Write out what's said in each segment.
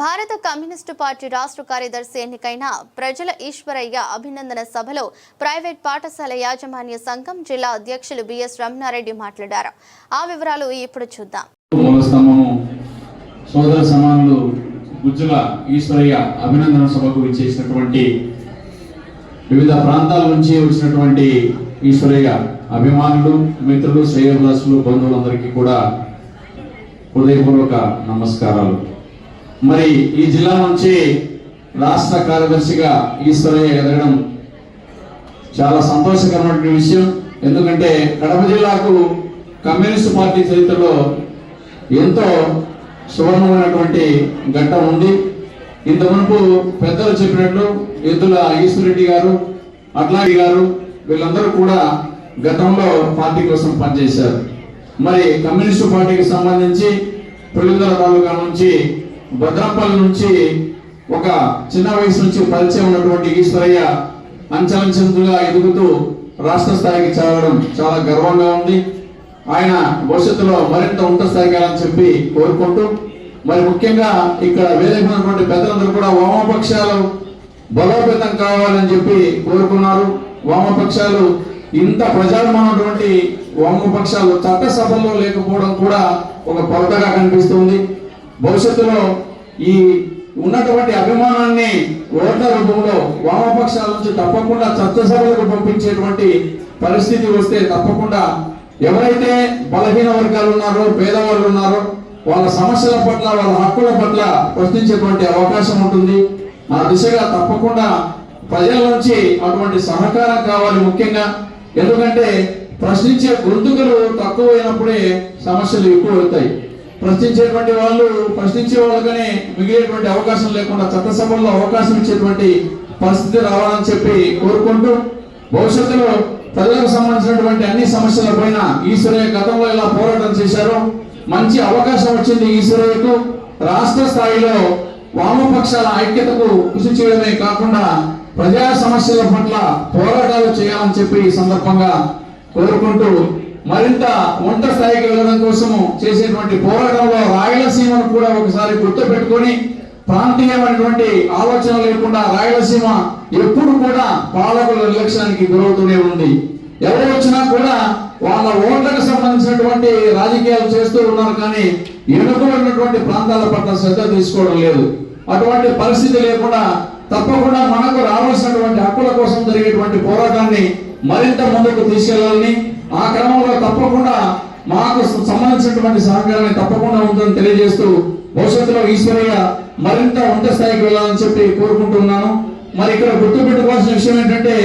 భారత communist party రాష్ట్ర కార్యదర్శి ఎన్నికైన ప్రజల ఈశ్వరయ్య అభినందన సభలో ప్రైవేట్ పాఠశాల యాజమాన్య సంఘం జిల్లా అధ్యక్షులు బిఎస్ రమణారెడ్డి మాట్లాడారు. ఆ వివరాలు ఇప్పుడు చూద్దాం. సోదర సమానులు గుజ్జుల ఈశ్వరయ్య అభినందన సభకు విచ్చేసినటువంటి వివిధ ప్రాంతాల నుంచి వచ్చినటువంటి ఈశ్వరయ్య అభిమానులు మిత్రులు శ్రేయోదాసులు బంధువులందరికీ కూడా హృదయపూర్వక నమస్కారాలు. మరి ఈ జిల్లా నుంచి రాష్ట్ర కార్యదర్శిగా ఈశ్వరయ్య ఎదగడం చాలా సంతోషకరమైన విషయం. ఎందుకంటే కడప జిల్లాకు కమ్యూనిస్ట్ పార్టీ చరిత్రలో ఎంతో సువర్ణమైనటువంటి ఘట్టం ఉంది. ఇంత మునుపు పెద్దలు చెప్పినట్లు ఎద్దుల ఈశ్వరెడ్డి గారు అట్లాగి గారు వీళ్ళందరూ కూడా గతంలో పార్టీ కోసం పనిచేశారు. మరి కమ్యూనిస్టు పార్టీకి సంబంధించి పులిందల తాలూకా నుంచి భద్రాపల్లి నుంచి ఒక చిన్న వయసు నుంచి పరిచయం ఉన్నటువంటి ఈశ్వరయ్య అంచెలంచెలుగా ఎదుగుతూ రాష్ట్ర స్థాయికి చేరడం చాలా గర్వంగా ఉంది. ఆయన భవిష్యత్తులో మరింత ఉన్నత స్థాయికి వెళ్ళాలని చెప్పి కోరుకుంటూ మరి ముఖ్యంగా ఇక్కడ వేదిక పెద్దలందరూ కూడా వామపక్షాలు బలోపేతం కావాలని చెప్పి కోరుకున్నారు. వామపక్షాలు ఇంత ప్రజాభిమానటువంటి వామపక్షాలు చట్టసభల్లో లేకపోవడం కూడా ఒక కొరతగా కనిపిస్తుంది. భవిష్యత్తులో ఈ ఉన్నటువంటి అభిమానాన్ని ఓట్ల రూపంలో వామపక్షాల నుంచి తప్పకుండా చట్టసభలకు పంపించేటువంటి పరిస్థితి వస్తే తప్పకుండా ఎవరైతే బలహీన వర్గాలు ఉన్నారో పేదవాళ్ళు ఉన్నారో వాళ్ళ సమస్యల పట్ల వాళ్ళ హక్కుల పట్ల ప్రశ్నించేటువంటి అవకాశం ఉంటుంది. ఆ దిశగా తప్పకుండా ప్రజల నుంచి అటువంటి సహకారం కావాలి ముఖ్యంగా. ఎందుకంటే ప్రశ్నించే గొంతుకలు తక్కువైనప్పుడే సమస్యలు ఎక్కువ అవుతాయి. ప్రశ్నించేటువంటి వాళ్ళు ప్రశ్నించే వాళ్ళకనే మిగిలేటువంటి అవకాశం లేకుండా చట్టసభల్లో అవకాశం ఇచ్చేటువంటి పరిస్థితి రావాలని చెప్పి కోరుకుంటూ భవిష్యత్తులో ప్రజలకు సంబంధించినటువంటి అన్ని సమస్యల పైన ఈశ్వరయ్య గతంలో ఇలా పోరాటం చేశారు మంచి అవకాశం వచ్చింది ఈశ్వరయ్యకు. రాష్ట్ర స్థాయిలో వామపక్షాల ఐక్యతకు కృషి చేయడమే కాకుండా ప్రజా సమస్యల పట్ల పోరాటాలు చేయాలని చెప్పి ఈ సందర్భంగా కోరుకుంటూ మరింత ఉన్నత స్థాయికి వెళ్ళడం కోసము చేసేటువంటి పోరాటంలో రాయలసీమను కూడా ఒకసారి గుర్తుపెట్టుకొని ప్రాంతీయమైనటువంటి ఆలోచన లేకుండా రాయలసీమ ఎప్పుడు కూడా పాలకుల నిర్లక్ష్యానికి గురవుతూనే ఉంది. ఎవరు వచ్చినా కూడా వాళ్ళ ఓట్లకు సంబంధించినటువంటి రాజకీయాలు చేస్తూ ఉన్నారు కానీ ఎన్నుకున్నటువంటి ప్రాంతాల పట్ల శ్రద్ధ తీసుకోవడం లేదు. అటువంటి పరిస్థితి లేకుండా తప్పకుండా మనకు రావాల్సినటువంటి హక్కుల కోసం జరిగేటువంటి పోరాటాన్ని మరింత ముందుకు తీసుకెళ్ళాలని ఆ క్రమంలో తప్పకుండా మాకు సంబంధించినటువంటి సహకారాన్ని తప్పకుండా ఉందని తెలియజేస్తూ భవిష్యత్తులో ఈశ్వరయ్య మరింత ఉన్నత స్థాయికి వెళ్ళాలని చెప్పి కోరుకుంటున్నాను మరి ఇక్కడ గుర్తుపెట్టుకోవాల్సిన విషయం ఏంటంటే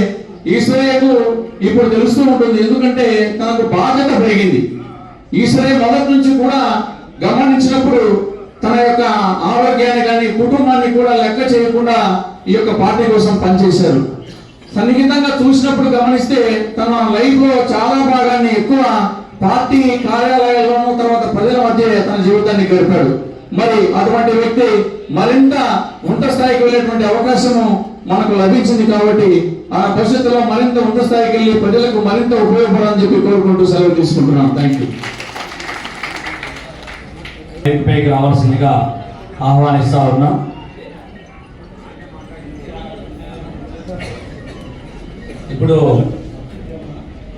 ఈశ్వరయ్యకు ఇప్పుడు తెలుస్తూ ఉంటుంది ఎందుకంటే తనకు బాధ్యత పెరిగింది. ఈశ్వరయ్య మొదటి నుంచి కూడా గమనించినప్పుడు తన యొక్క ఆరోగ్యాన్ని కానీ కుటుంబాన్ని కూడా లెక్క చేయకుండా ఈ యొక్క పార్టీ కోసం పనిచేశారు. సన్నిహితంగా చూసినప్పుడు గమనిస్తే తన లైఫ్లో చాలా భాగాన్ని ఎక్కువ పార్టీ కార్యాలయాల్లోనూ తర్వాత ప్రజల మధ్య తన జీవితాన్ని గడిపాడు. మరి అటువంటి వ్యక్తి మరింత ఉన్నత స్థాయికి వెళ్ళేటువంటి అవకాశము మనకు లభించింది కాబట్టి ఆ పరిస్థితుల్లో మరింత ఉన్నత స్థాయికి వెళ్ళి ప్రజలకు మరింత ఉపయోగపడాలని చెప్పి కోరుకుంటూ సెలవు తీసుకుంటున్నాను థ్యాంక్ యూ పైకి రావాల్సిందిగా ఆహ్వానిస్తా ఉన్నాం. ఇప్పుడు